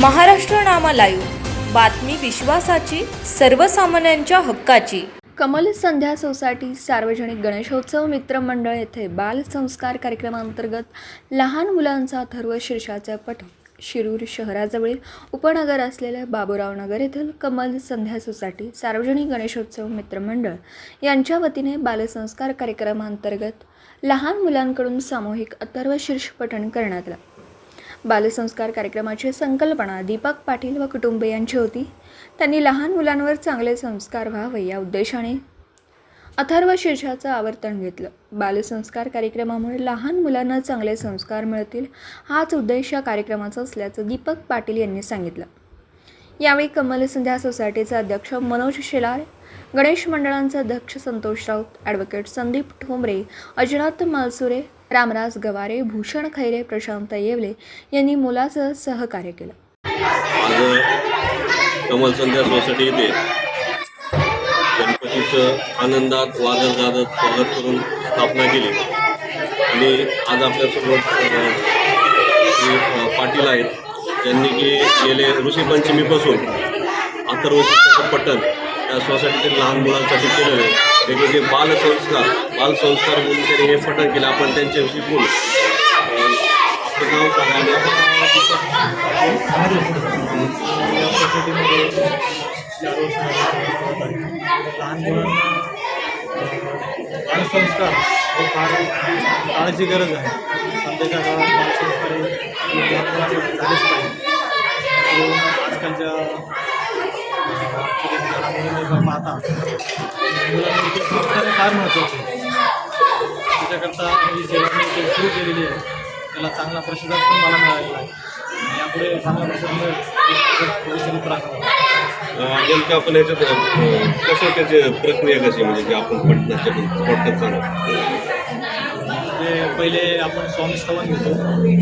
महाराष्ट्र नामा live बातमी विश्वासाची सर्वसामान्यांच्या हक्काची. कमल संध्या सोसायटी सार्वजनिक गणेशोत्सव मित्रमंडळ येथे बालसंस्कार कार्यक्रमांतर्गत लहान मुलांचा थर्व शीर्षाचे पट शिरूर शहराजवळील उपनगर असलेल्या बाबूराव नगर येथील कमल संध्या सोसायटी सार्वजनिक गणेशोत्सव मित्रमंडळ यांच्या वतीने बालसंस्कार कार्यक्रमांतर्गत लहान मुलांकडून सामूहिक अथर्व शीर्ष पठण करण्यात आलं. बालसंस्कार कार्यक्रमाची संकल्पना दीपक पाटील व कुटुंबियांची होती. त्यांनी लहान मुलांवर चांगले संस्कार व्हावे या उद्देशाने अथर्व शीर्षाचं आवर्तन घेतलं. बालसंस्कार कार्यक्रमामुळे लहान मुलांना चांगले संस्कार मिळतील हाच उद्देश या कार्यक्रमाचा असल्याचं दीपक पाटील यांनी सांगितलं. यावेळी कमल संध्या सोसायटीचे अध्यक्ष मनोज शेलार गणेश मंडळांचे अध्यक्ष संतोष राऊत ॲडव्होकेट संदीप ठोंबरे अजनाथ मालसुरे रामराज गवारे भूषण खैरे प्रशांत येवले यांनी मुलाचं सहकार्य केलं. कमल संध्या सोसायटी येथे गणपतीचं आनंदात वाजत गाजत स्वागत करून स्थापना केली. आणि आज आपल्यासोबत श्री पाटील आहेत. त्यांनी की गेले ऋषीपंचमीपासून अथर्व शिक्षकाचं पठण त्या सोसायटीतील लहान मुलांसाठी केलेले वेगवेगळे बालसंस्कार बालसंस्कार म्हणून त्यांनी हे फटक केलं आपण त्यांच्याविषयी बोलू. लहान मुलांना बालसंस्कार हे फार काळाची गरज आहे. सध्याच्या काळात बालसंस्कार हे झालेच पाहिजे आजकालच्या अं, पाहता मुलांना फार महत्त्वाचे. आहे. त्याच्याकरता ही सेवा मी सुरू केलेली आहे. त्याला चांगला प्रतिसाद पण मला मिळालेला आहे. यापुढे चांगला प्रतिसाद नेमकं आपण कसं त्याची प्रक्रिया कशी म्हणजे की आपण पटण्याच्या पटकन सांगा? ते पहिले आपण स्वामी स्तवन घेतो.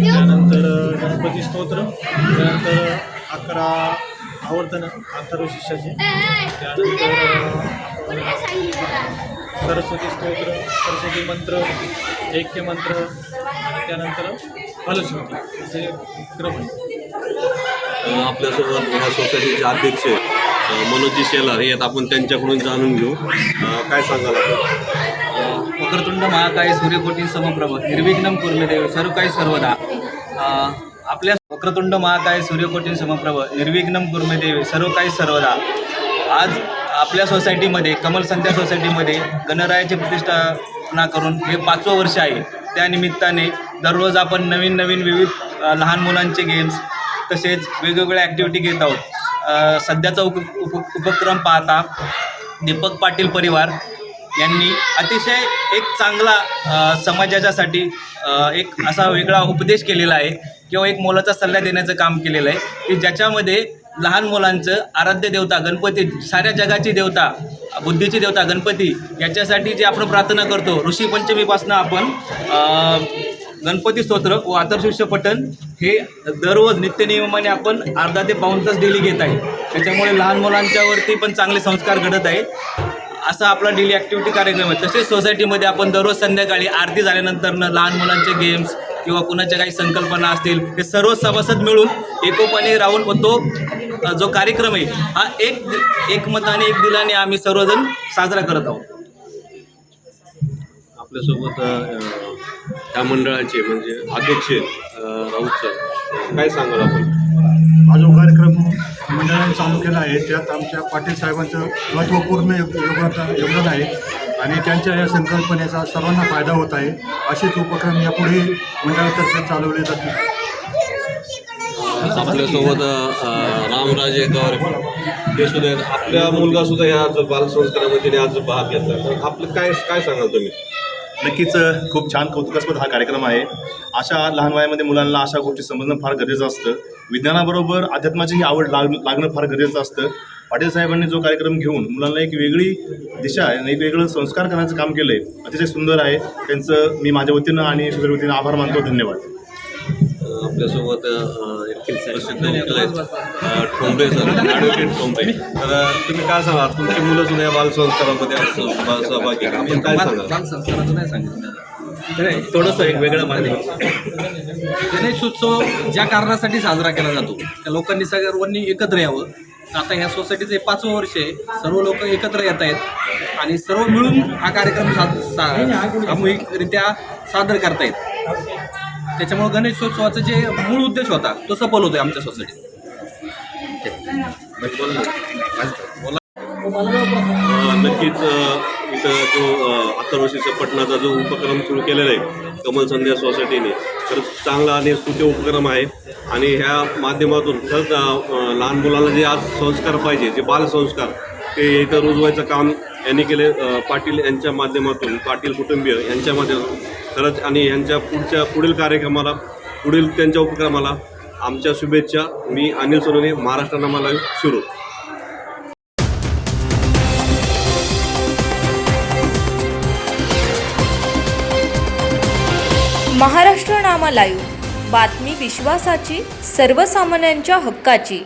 त्यानंतर गणपती स्तोत्र त्यानंतर अकरा आवर्तन अथर्व शिष्याचे त्यानंतर सरस्वती स्तोत्र सरस्वती मंत्र ऐक्य मंत्र त्यानंतर फलश्रुती असे क्रम आहे आपल्यासोबत ह्या सोसायटीचे अध्यक्ष मनोजी शेलार हे आपण त्यांच्याकडून जाणून घेऊ. काय सांगाल वक्रतुंड महाकाय सूर्यकोटी समप्रभ निर्विघ्नम कुर्मेदेव सर्व काही सर्वदा आपल्या वक्रतुंड महाकाय सूर्यकोटी समप्रभ निर्विघ्नम कुर्मेदेव सर्व काही सर्वदा. आज आपल्या सोसायटीमध्ये कमल संध्या सोसायटीमध्ये गणरायाची प्रतिष्ठापना करून हे पाचवं वर्ष आहे. त्यानिमित्ताने दररोज आपण नवीन नवीन विविध लहान मुलांचे गेम्स तसेच वेगवेगळ्या ॲक्टिव्हिटी घेत आहोत. सध्याचा उप उप उपक्रम पाहता दीपक पाटील परिवार यांनी अतिशय एक चांगला समाजाच्यासाठी एक असा वेगळा उपदेश केलेला आहे किंवा एक मोलाचा सल्ला देण्याचं काम केलेलं आहे की ज्याच्यामध्ये लहान मुलांचं आराध्य देवता गणपती साऱ्या जगाची देवता बुद्धीची देवता गणपती याच्यासाठी जे आपण प्रार्थना करतो ऋषी पंचमीपासून आपण गणपती स्तोत्र व आतरशिष्य पठण हे दररोज नित्यनियमाने आपण अर्धा ते पाऊण तास डेली घेत आहे. त्याच्यामुळे लहान मुलांच्यावरती पण चांगले संस्कार घडत आहे असा आपला डेली ॲक्टिव्हिटी कार्यक्रम आहे. तसेच सोसायटीमध्ये आपण दररोज संध्याकाळी आरती झाल्यानंतरनं लहान मुलांचे गेम्स किंवा कुणाच्या काही संकल्पना असतील हे सर्व सभासद मिळून एकोपाने राहून व तो जो कार्यक्रम आहे हा एक एकमताने एक दिलाने आम्ही सर्वजण साजरा करत आहोत. आपल्यासोबत त्या मंडळाचे म्हणजे अध्यक्ष राऊत सर काय सांगाल आपण? हा जो कार्यक्रम मंडळाने चालू केला आहे त्यात आमच्या पाटील साहेबांचं महत्त्वपूर्ण योग- योगदान योगदान आहे. आणि त्यांच्या या संकल्पनेचा सर्वांना फायदा होत आहे. असेच उपक्रम यापुढे मंडळातर्फे चालवले जातील. आपल्यासोबत रामराजे गौर ते सुद्धा आहेत. आपल्या मुलगा सुद्धा ह्या आज बालसंस्कारामध्ये आज भाग घेतला. तर आपलं काय काय सांगाल तुम्ही? नक्कीच खूप छान कौतुकास्पद हा कार्यक्रम आहे. अशा लहान वयामध्ये मुलांना अशा गोष्टी समजणं फार गरजेचं असतं. विज्ञानाबरोबर अध्यात्माचीही आवड लाग लागणं फार गरजेचं असतं. पाटील साहेबांनी जो कार्यक्रम घेऊन मुलांना एक वेगळी दिशा आणि एक वेगळं संस्कार करण्याचं काम केलं आहे अतिशय सुंदर आहे. त्यांचं मी माझ्या वतीनं आणि सुधीर वतीनं आभार मानतो. धन्यवाद. आपल्यासोबत प्रसिद्ध वकील आहेत ठोंबरे सर ॲडव्होकेट ठोंबरे. तर तुम्ही काय सांगाल तुमची मुलं सुद्धा या बालसंस्कारामध्ये सहभागी काय सांगाल बालसंस्काराचं नाही सांगितलं. थोडंसं एक वेगळं माध्यम. गणेशोत्सव ज्या कारणासाठी साजरा केला जातो त्या लोकांनी सर्वांनी एकत्र यावं. आता ह्या सोसायटीचं हे पाचवं वर्ष आहे. सर्व लोक एकत्र येत आहेत. आणि सर्व मिळून हा कार्यक्रम सामूहिकरित्या सादर करतायत. त्याच्यामुळं गणेशोत्सवाचा जे मूळ उद्देश होता तो सफल होतोय आमच्या सोसायटीत नक्कीच इथं जो अ, पटणाचा जो उपक्रम सुरू केलेला आहे कमल संध्या सोसायटीने खरंच चांगला आणि स्तुत्य उपक्रम आहे. आणि ह्या माध्यमातून खरंच लहान मुलांना जे आज संस्कार पाहिजे जे बालसंस्कार ते इथं रुजवायचं काम यांनी केले पाटील यांच्या माध्यमातून पाटील कुटुंबीय यांच्या माध्यमातून. खरंच आणि यांच्या पुढच्या पुढील कार्यक्रमाला पुढील त्यांच्या उपक्रमाला आमच्या शुभेच्छा. मी अनिल सोनोने महाराष्ट्र नामाला सुरू महाराष्ट्र नामा लाईव्ह. बातमी विश्वासाची सर्वसामान्यांच्या हक्काची.